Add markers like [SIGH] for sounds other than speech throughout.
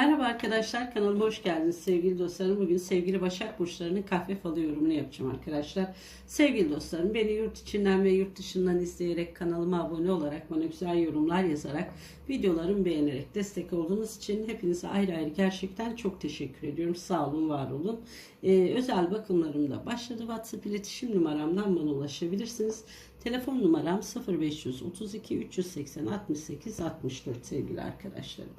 Merhaba arkadaşlar kanalıma hoş geldiniz sevgili dostlarım. Bugün sevgili Başak Burçları'nın kahve falı yorumunu yapacağım arkadaşlar. Sevgili dostlarım beni yurt içinden ve yurt dışından izleyerek kanalıma abone olarak bana güzel yorumlar yazarak videolarımı beğenerek destek olduğunuz için hepinize ayrı ayrı gerçekten çok teşekkür ediyorum. Sağ olun var olun. Ee, özel bakımlarım da başladı. WhatsApp iletişim numaramdan bana ulaşabilirsiniz. Telefon numaram 0532 380 68 64 sevgili arkadaşlarım.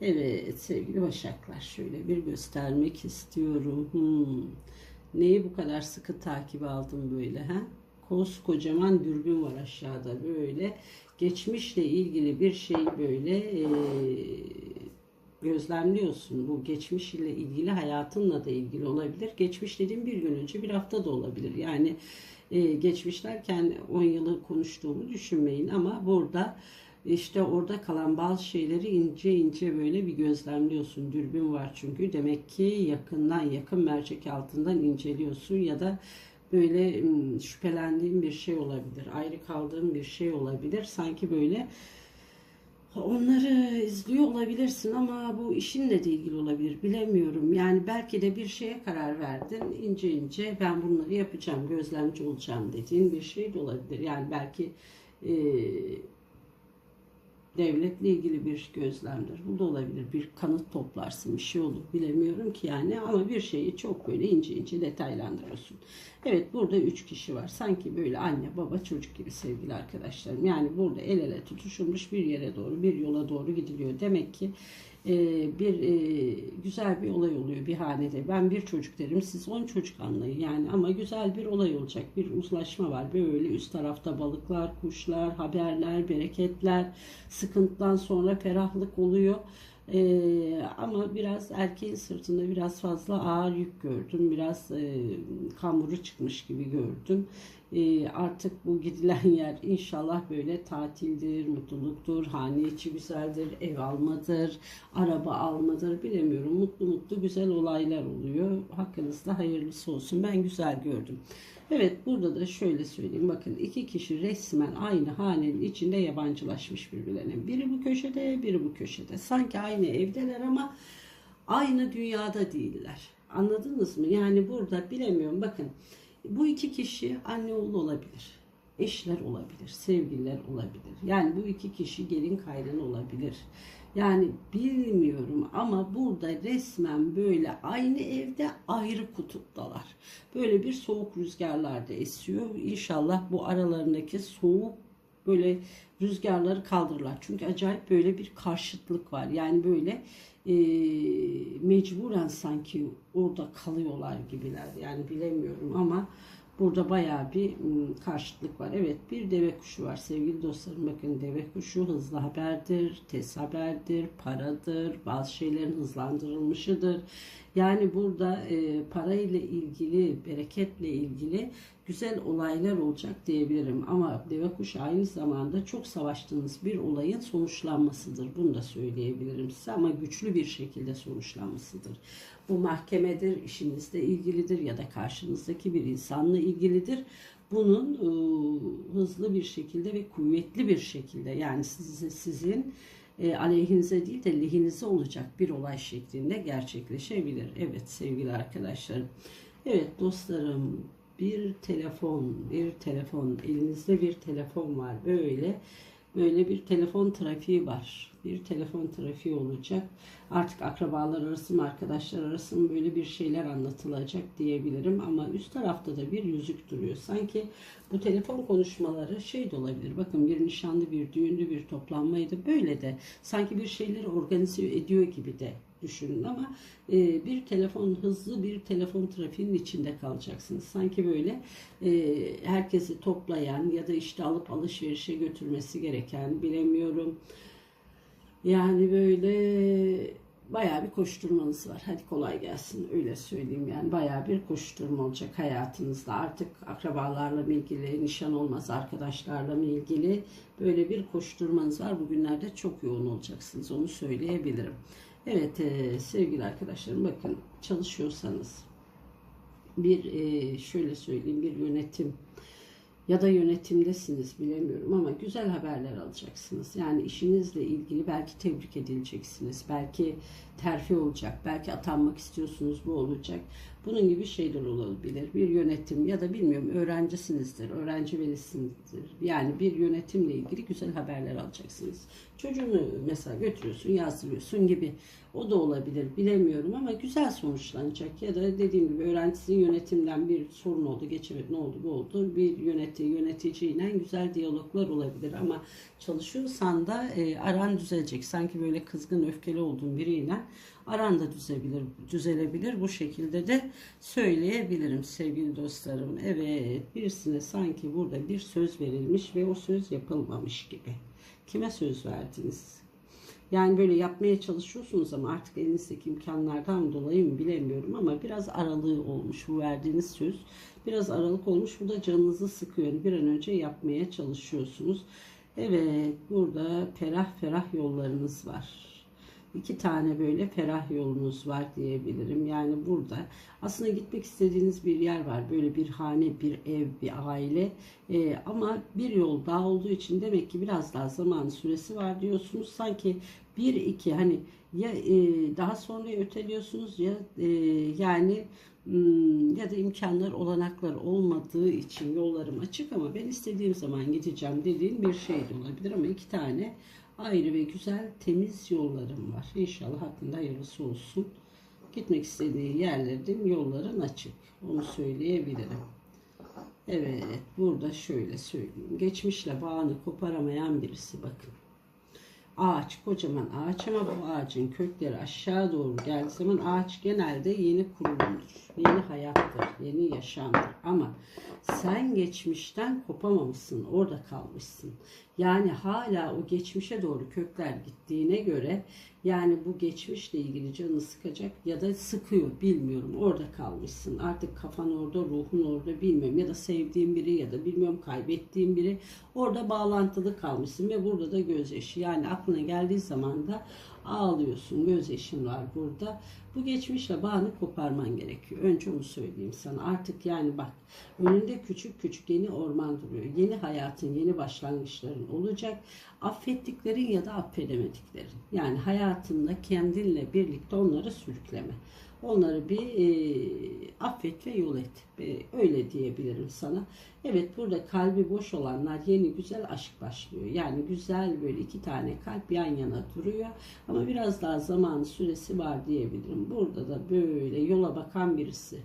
Evet sevgili Başaklar şöyle bir göstermek istiyorum. Hmm. Neyi bu kadar sıkı takip aldım böyle ha? Koskocaman dürbün var aşağıda böyle. Geçmişle ilgili bir şey böyle e, gözlemliyorsun. Bu geçmiş ile ilgili hayatınla da ilgili olabilir. Geçmiş dediğim bir gün önce bir hafta da olabilir. Yani e, geçmiş derken 10 yılı konuştuğumu düşünmeyin ama burada işte orada kalan bazı şeyleri ince ince böyle bir gözlemliyorsun. Dürbün var çünkü. Demek ki yakından yakın mercek altından inceliyorsun ya da böyle ım, şüphelendiğin bir şey olabilir. Ayrı kaldığın bir şey olabilir. Sanki böyle onları izliyor olabilirsin ama bu işinle de ilgili olabilir. Bilemiyorum. Yani belki de bir şeye karar verdin. ince ince ben bunları yapacağım, gözlemci olacağım dediğin bir şey de olabilir. Yani belki eee devletle ilgili bir gözlemdir. Bu da olabilir. Bir kanıt toplarsın, bir şey olur. Bilemiyorum ki yani ama bir şeyi çok böyle ince ince detaylandırıyorsun. Evet burada üç kişi var. Sanki böyle anne, baba, çocuk gibi sevgili arkadaşlarım. Yani burada el ele tutuşulmuş bir yere doğru, bir yola doğru gidiliyor. Demek ki e, bir e, güzel bir olay oluyor bir hanede. Ben bir çocuk derim, siz on çocuk anlayın yani ama güzel bir olay olacak. Bir uzlaşma var. Böyle üst tarafta balıklar, kuşlar, haberler, bereketler, sıkıntıdan sonra ferahlık oluyor. Ee, ama biraz erkeğin sırtında biraz fazla ağır yük gördüm. Biraz e, kamburu çıkmış gibi gördüm. E, artık bu gidilen [LAUGHS] yer inşallah böyle tatildir, mutluluktur, hane içi güzeldir, ev almadır, araba almadır bilemiyorum. Mutlu mutlu güzel olaylar oluyor. Hakkınızda hayırlısı olsun. Ben güzel gördüm. Evet burada da şöyle söyleyeyim. Bakın iki kişi resmen aynı hanenin içinde yabancılaşmış birbirlerine. Biri bu köşede, biri bu köşede. Sanki aynı evdeler ama aynı dünyada değiller. Anladınız mı? Yani burada bilemiyorum. Bakın bu iki kişi anne oğlu olabilir. Eşler olabilir, sevgililer olabilir. Yani bu iki kişi gelin kaynana olabilir. Yani bilmiyorum ama burada resmen böyle aynı evde ayrı kutuptalar. Böyle bir soğuk rüzgarlar da esiyor. İnşallah bu aralarındaki soğuk böyle rüzgarları kaldırırlar. Çünkü acayip böyle bir karşıtlık var. Yani böyle e, mecburen sanki orada kalıyorlar gibiler. Yani bilemiyorum ama Burada bayağı bir karşıtlık var. Evet bir deve kuşu var sevgili dostlarım. Bakın deve kuşu hızlı haberdir, tez haberdir, paradır, bazı şeylerin hızlandırılmışıdır. Yani burada e, para ile ilgili, bereketle ilgili güzel olaylar olacak diyebilirim. Ama deve kuşu aynı zamanda çok savaştığınız bir olayın sonuçlanmasıdır. Bunu da söyleyebilirim size ama güçlü bir şekilde sonuçlanmasıdır. Bu mahkemedir, işinizle ilgilidir ya da karşınızdaki bir insanla ilgilidir. Bunun e, hızlı bir şekilde ve kuvvetli bir şekilde yani size, sizin e, aleyhinize değil de lehinize olacak bir olay şeklinde gerçekleşebilir. Evet sevgili arkadaşlarım. Evet dostlarım bir telefon, bir telefon, elinizde bir telefon var böyle böyle bir telefon trafiği var. Bir telefon trafiği olacak. Artık akrabalar arası mı, arkadaşlar arası mı böyle bir şeyler anlatılacak diyebilirim. Ama üst tarafta da bir yüzük duruyor. Sanki bu telefon konuşmaları şey de olabilir. Bakın bir nişanlı, bir düğünlü, bir toplanmaydı. Böyle de sanki bir şeyleri organize ediyor gibi de düşünün ama e, bir telefon hızlı bir telefon trafiğinin içinde kalacaksınız. Sanki böyle e, herkesi toplayan ya da işte alıp alışverişe götürmesi gereken bilemiyorum. Yani böyle bayağı bir koşturmanız var. Hadi kolay gelsin öyle söyleyeyim yani bayağı bir koşturma olacak hayatınızda. Artık akrabalarla mı ilgili, nişan olmaz arkadaşlarla mı ilgili böyle bir koşturmanız var. Bugünlerde çok yoğun olacaksınız onu söyleyebilirim. Evet e, sevgili arkadaşlarım bakın çalışıyorsanız bir e, şöyle söyleyeyim bir yönetim ya da yönetimdesiniz bilemiyorum ama güzel haberler alacaksınız. Yani işinizle ilgili belki tebrik edileceksiniz. Belki terfi olacak. Belki atanmak istiyorsunuz bu olacak. Bunun gibi şeyler olabilir. Bir yönetim ya da bilmiyorum öğrencisinizdir, öğrenci velisinizdir. Yani bir yönetimle ilgili güzel haberler alacaksınız. Çocuğunu mesela götürüyorsun, yazdırıyorsun gibi. O da olabilir bilemiyorum ama güzel sonuçlanacak. Ya da dediğim gibi öğrencisinin yönetimden bir sorun oldu, geçemedi, ne oldu, bu oldu. Bir yönetici, yöneticiyle güzel diyaloglar olabilir ama çalışıyorsan da e, aran düzelecek. Sanki böyle kızgın, öfkeli olduğun biriyle aran da düzebilir, düzelebilir. Bu şekilde de söyleyebilirim sevgili dostlarım. Evet, birisine sanki burada bir söz verilmiş ve o söz yapılmamış gibi. Kime söz verdiniz? Yani böyle yapmaya çalışıyorsunuz ama artık elinizdeki imkanlardan dolayı mı bilemiyorum ama biraz aralığı olmuş bu verdiğiniz söz. Biraz aralık olmuş. Bu da canınızı sıkıyor. Bir an önce yapmaya çalışıyorsunuz. Evet burada ferah ferah yollarınız var. İki tane böyle ferah yolunuz var diyebilirim. Yani burada aslında gitmek istediğiniz bir yer var. Böyle bir hane, bir ev, bir aile. Ee, ama bir yol daha olduğu için demek ki biraz daha zaman süresi var diyorsunuz. Sanki bir iki hani ya e, daha sonra öteliyorsunuz ya e, yani hmm, ya da imkanlar olanaklar olmadığı için yollarım açık ama ben istediğim zaman gideceğim dediğin bir şey de olabilir ama iki tane ayrı ve güzel temiz yollarım var. İnşallah hakkında hayırlısı olsun. Gitmek istediği yerlerde yolların açık. Onu söyleyebilirim. Evet, burada şöyle söyleyeyim. Geçmişle bağını koparamayan birisi bakın. Ağaç, kocaman ağaç ama bu ağacın kökleri aşağı doğru geldiği zaman ağaç genelde yeni kurulumdur. Yeni hayattır, yeni yaşamdır. Ama sen geçmişten kopamamışsın, orada kalmışsın. Yani hala o geçmişe doğru kökler gittiğine göre yani bu geçmişle ilgili canını sıkacak ya da sıkıyor bilmiyorum. Orada kalmışsın. Artık kafan orada, ruhun orada bilmiyorum. Ya da sevdiğin biri ya da bilmiyorum kaybettiğin biri orada bağlantılı kalmışsın ve burada da gözyaşı. Yani aklına geldiği zaman da ağlıyorsun. Gözyaşın var burada. Bu geçmişle bağını koparman gerekiyor. Önce onu söyleyeyim sana. Artık yani bak önünde küçük küçük yeni orman duruyor. Yeni hayatın, yeni başlangıçların olacak. Affettiklerin ya da affedemediklerin. Yani hayatında kendinle birlikte onları sürükleme. Onları bir e, affet ve yol et. E, öyle diyebilirim sana. Evet burada kalbi boş olanlar yeni güzel aşk başlıyor. Yani güzel böyle iki tane kalp yan yana duruyor. Ama biraz daha zaman süresi var diyebilirim. Burada da böyle yola bakan birisi.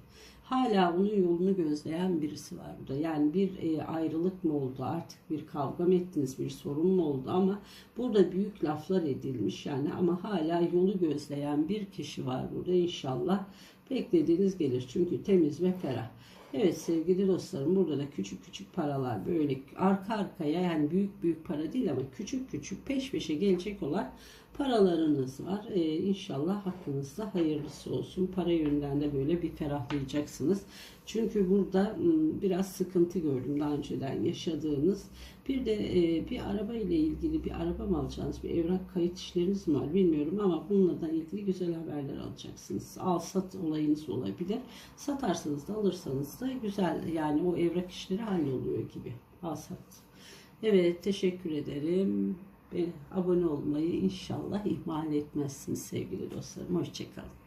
Hala onun yolunu gözleyen birisi var burada. Yani bir e, ayrılık mı oldu artık bir kavga mı ettiniz bir sorun mu oldu ama burada büyük laflar edilmiş yani ama hala yolu gözleyen bir kişi var burada inşallah beklediğiniz gelir çünkü temiz ve ferah. Evet sevgili dostlarım burada da küçük küçük paralar böyle arka arkaya yani büyük büyük para değil ama küçük küçük peş peşe gelecek olan paralarınız var. Ee, inşallah hakkınızda hayırlısı olsun. Para yönden de böyle bir ferahlayacaksınız. Çünkü burada m, biraz sıkıntı gördüm daha önceden yaşadığınız. Bir de e, bir araba ile ilgili bir araba mı alacaksınız? Bir evrak kayıt işleriniz mi var bilmiyorum ama bununla da ilgili güzel haberler alacaksınız. Al sat olayınız olabilir. Satarsanız da alırsanız da güzel yani o evrak işleri halloluyor gibi. Al sat. Evet teşekkür ederim. Beni abone olmayı inşallah ihmal etmezsiniz sevgili dostlarım. Hoşçakalın.